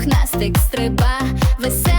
пухнастик стриба, веселий.